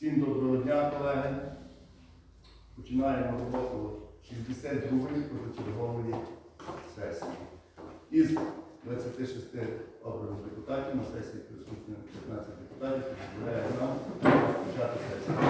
Всім доброго дня, колеги. Починаємо роботу 62-ї позачергової сесії. Із 26 обраних депутатів на сесії присутні 15 депутатів, дозволяє нам розпочати сесію.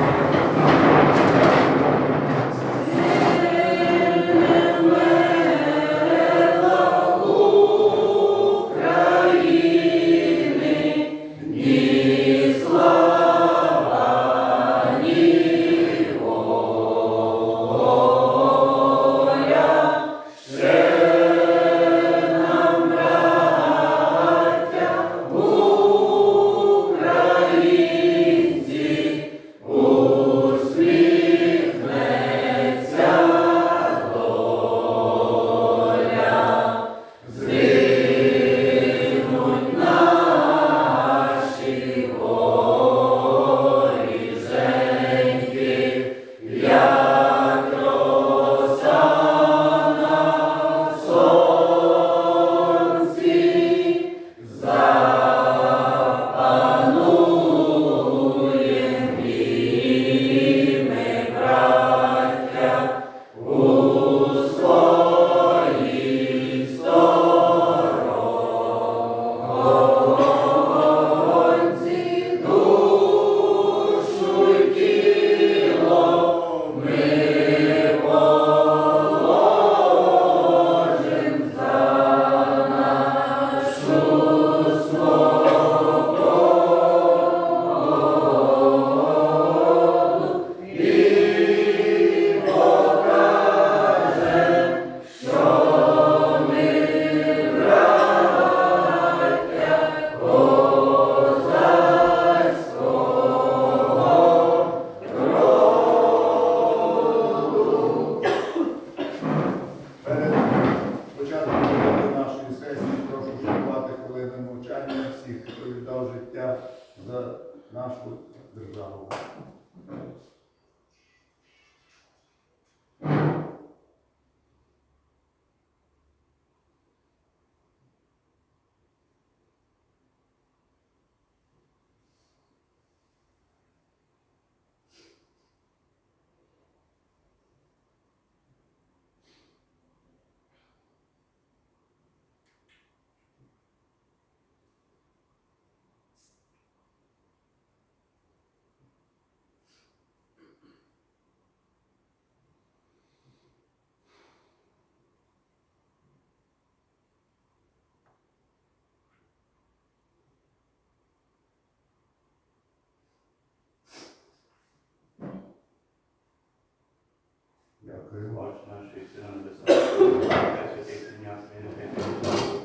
Дякую. Бач нашої сина небесна, святий сім'я, святий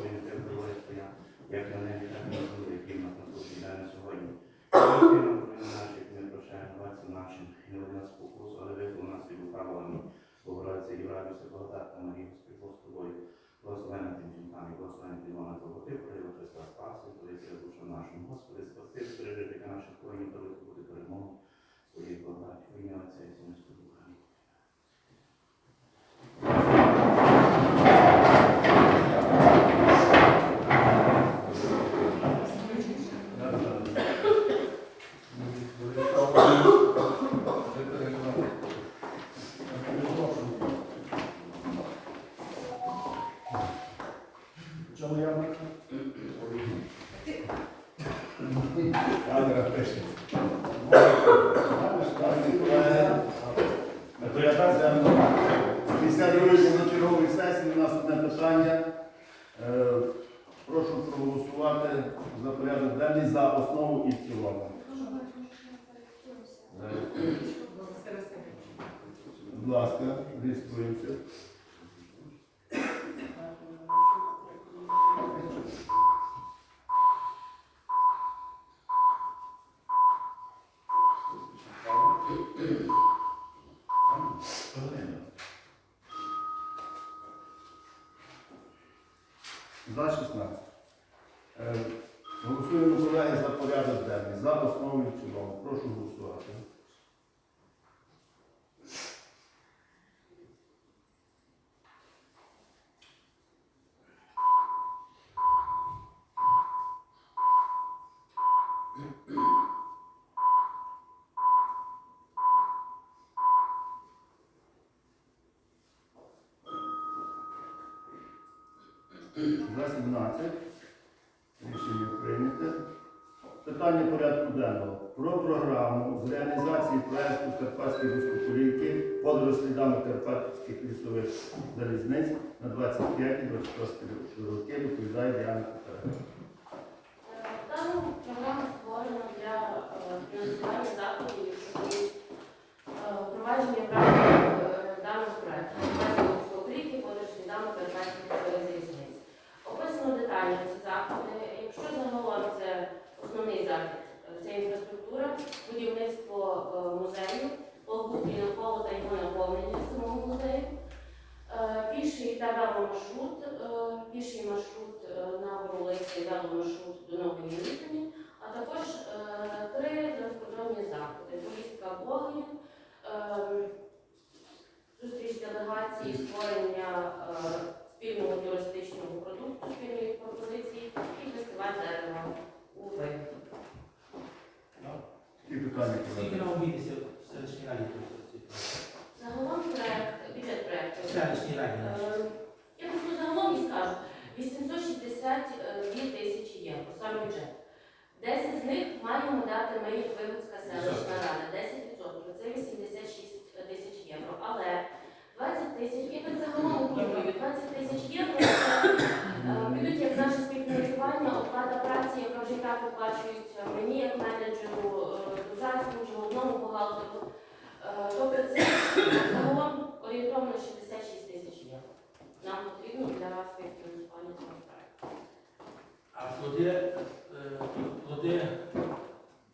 святий Боже Твоя, як на небі, так і на землі, який нас насущний день на сьогодні. Прости провини наші, як ми прощаємо нашим, і не нас в але визволи нас від лукавого. Богородиця і радуйся, благодатна Марія, Господь Бог благословена ти між жінками, благословена Після другої чергової сесії у нас одне питання. Е, Прошу проголосувати за порядок денний за основу і в цілому. Будь ласка, реєструємося. 16. Е, Голосуємо колеги за порядок денний, за основу і цілому. Прошу голосувати. Питання порядку денного про програму з реалізації проекту Карпатські вузькоколійки подорож слідами карпатських лісових залізниць на 25-26 роки відповідає Діана Петренко. Дану програму створено для е, фінансування заходів щодо е, впровадження е, даного проекту. Карпатського покрівки подорож слідами карпатських залізниць. Описано детально ці заходи. Якщо загалом це основний захід, е, це інфраструктура, будівництво е, музею, благоустрій навколо та його наповнення самого музею. Е, Піший та веломаршрут, е, піший маршрут е, на Горулиці, веломаршрут до Нової Мітині, а також е, три транскордонні заходи. Поїздка Богою, е, зустріч делегації, створення е, спільного туристичного продукту, спільної пропозиції і фестиваль дерева у питання Скільки нам обійдеться потрібно для співфінансування цього проекту. А плоди, е, плоди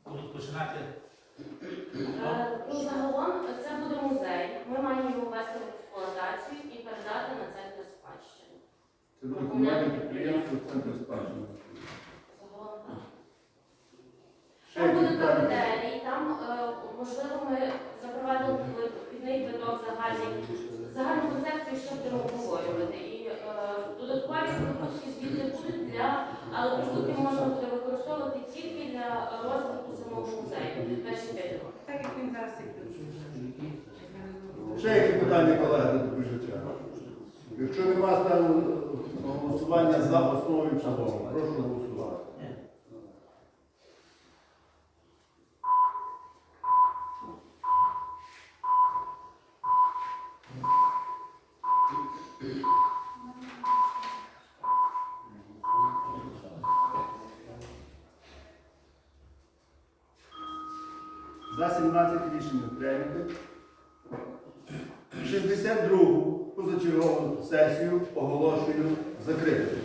будуть починати. Е, Ну, загалом це буде музей. Ми маємо його ввести в експлуатацію і передати на центр спадщини. Це буде комунальне підприємство Центр спадщини. Загалом так. Там буде питання? кафетерій, там е, можливо ми запровадили підний квиток загальний. Концепцію обговорювати. І е, додаткові продукти звідти будуть для, але продукти можна буде використовувати тільки для розвитку самого музею. Перші п'ять років. Так як він зараз і Ще які питання колеги до доповідача? Якщо нема ставлю голосування за основу і в цілому, прошу голосувати. За 17 рішення прийнято. 62-гу позачергову сесію оголошую закритою.